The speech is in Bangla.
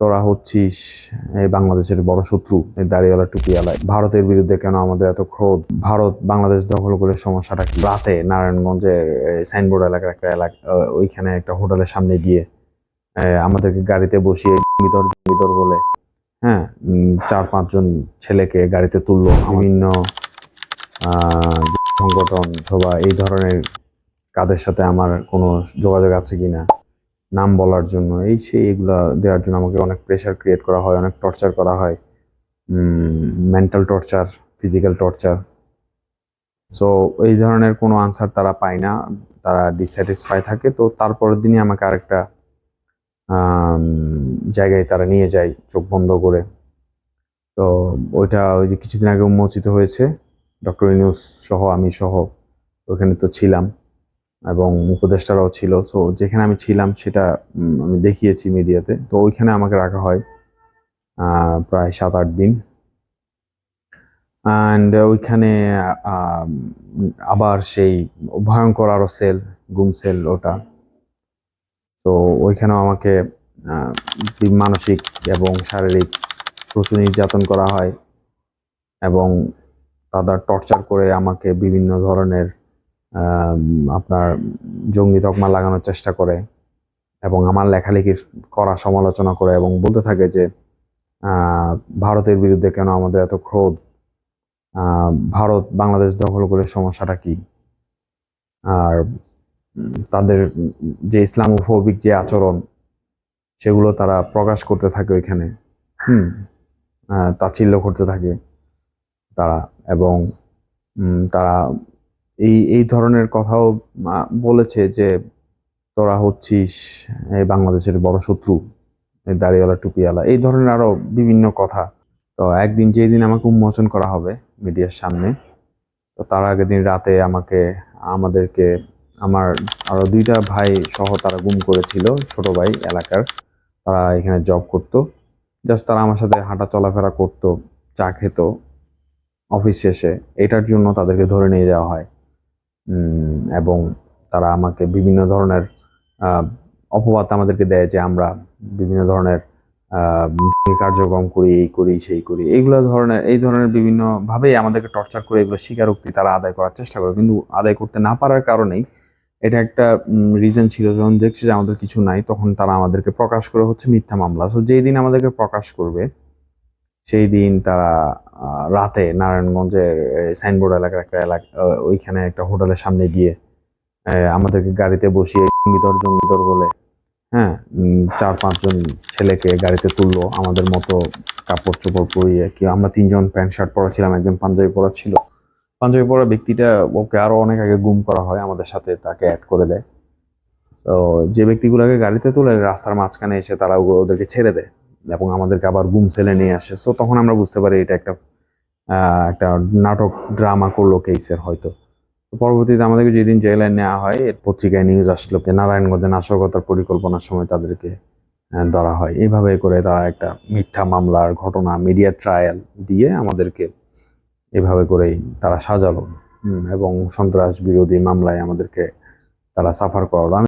তোরা হচ্ছিস এই বাংলাদেশের বড় শত্রু, এই দাড়িওয়ালা টুপিওয়ালা ভারতের বিরুদ্ধে কেন আমাদের এত ক্রোধ? ভারত বাংলাদেশ দখল করে সমস্যাটা রাতে নারায়ণগঞ্জের সাইনবোর্ড এলাকার একটা এলাকা ওইখানে একটা হোটেলের সামনে গিয়ে আমাদেরকে গাড়িতে বসিয়ে ভিতর ভিতর বলে হ্যাঁ চার পাঁচজন ছেলেকে গাড়িতে তুললো। বিভিন্ন সংগঠন অথবা এই ধরনের কাদের সাথে আমার কোনো যোগাযোগ আছে কিনা? নাম বলার জন্য। এই সেই এগুলা দেওয়ার জন্য আমাকে অনেক প্রেশার ক্রিয়েট করা হয়, অনেক টর্চার করা হয়। Mental torture physical torture so এই ধরনের কোনো আনসার তারা পায় না, তারা ডিস্যাটিসফাই থাকে। তো তারপরের দিনই আমাকে আরেকটা জায়গায় তারা নিয়ে যায়, চোখ বন্ধ করে। তো ওইটা ওই যে কিছুদিন আগে উন্মোচিত হয়েছে ডক্টর ইনিউস সহ, আমি সহ, ওখানে তো ছিলাম। এবং উপদেষ্টারাও ছিল। সো যেখানে আমি ছিলাম সেটা আমি দেখিয়েছি মিডিয়াতে। তো ওইখানে আমাকে রাখা হয় প্রায় সাত আট দিন। অ্যান্ড ওইখানে আবার সেই ভয়ঙ্কর আরও সেল, গুম সেল ওটা। তো ওইখানেও আমাকে মানসিক এবং শারীরিক প্রচুর নির্যাতন করা হয় এবং তাদের টর্চার করে আমাকে বিভিন্ন ধরনের আপনার জঙ্গি তকমা লাগানোর চেষ্টা করে এবং আমার লেখালেখির করা সমালোচনা করে এবং বলতে থাকে যে ভারতের বিরুদ্ধে কেন আমাদের এত ক্রোধ? ভারত বাংলাদেশ দখল করে সমস্যাটা কি? আর তাদের যে ইসলামোফোবিক যে আচরণ, সেগুলো তারা প্রকাশ করতে থাকে ওইখানে। হুম তাচ্ছিল্য করতে থাকে তারা এবং তারা এই এই ধরনের কথাও বলেছে যে তোরা হচ্ছিস এই বাংলাদেশের বড় শত্রু দাড়িওয়ালা টুপিওয়ালা, এই ধরনের আরও বিভিন্ন কথা। তো একদিন যেই দিন আমাকে উন্মোচন করা হবে মিডিয়ার সামনে, তো তার আগের দিন রাতে আমাকে, আমাদেরকে, আমার আরও দুইটা ভাই সহ তারা গুম করেছিল, ছোট ভাই এলাকার। তারা এখানে জব করতো, জাস্ট তারা আমার সাথে হাঁটা চলাফেরা করতো, চা খেত, অফিস শেষে। এটার জন্য তাদেরকে ধরে নিয়ে যাওয়া হয়। এবং তারা আমাকে বিভিন্ন ধরনের অপবাদ আমাদেরকে দেয় যে আমরা বিভিন্ন ধরনের কার্যক্রম করি, এই করি, সেই করি। এইগুলো ধরনের, এই ধরনের বিভিন্ন ভাবেই আমাদেরকে টর্চার করে এগুলো স্বীকারোক্তি তারা আদায় করার চেষ্টা করে। কিন্তু আদায় করতে না পারার কারণেই এটা একটা রিজন ছিল যখন দেখছে যে আমাদের কিছু নাই, তখন তারা আমাদেরকে প্রকাশ করে হচ্ছে মিথ্যা মামলা। সো যেই দিন আমাদেরকে প্রকাশ করবে সেই দিন তারা রাতে নারায়ণগঞ্জের সাইনবোর্ড এলাকার একটা এলাকা ওইখানে একটা হোটেলের সামনে গিয়ে আমাদেরকে গাড়িতে বসিয়ে জঙ্গিদর জঙ্গিদর বলে হ্যাঁ চার পাঁচজন ছেলেকে গাড়িতে তুললো, আমাদের মতো কাপড় চোপড় পরিয়ে কি আমরা তিনজন প্যান্ট, শার্ট পরা ছিলাম, একজন পাঞ্জাবি পরা ছিল। পাঞ্জাবি পরা ব্যক্তিটা ওকে আরও অনেক আগে গুম করা হয়, আমাদের সাথে তাকে অ্যাড করে দেয়। তো যে ব্যক্তিগুলোকে গাড়িতে তুলে রাস্তার মাঝখানে এসে তারা ওদেরকে ছেড়ে দেয়। এবং আমাদেরকে আবার গুম সেলে নিয়ে আসে। সো তখন আমরা বুঝতে পারি এটা একটা একটা নাটক ড্রামা করল কেসের হয়তো। পরবর্তীতে আমাদেরকে যেদিন জেলায় নেওয়া হয়, এর পত্রিকায় নিউজ আসলো যে নারায়ণগঞ্জে নাশকতার পরিকল্পনার সময় তাদেরকে ধরা হয়। এইভাবে করে তারা একটা মিথ্যা মামলার ঘটনা মিডিয়া ট্রায়াল দিয়ে আমাদেরকে এভাবে করেই তারা সাজালো। এবং সন্ত্রাস বিরোধী মামলায় আমাদেরকে তারা সাফার করালো।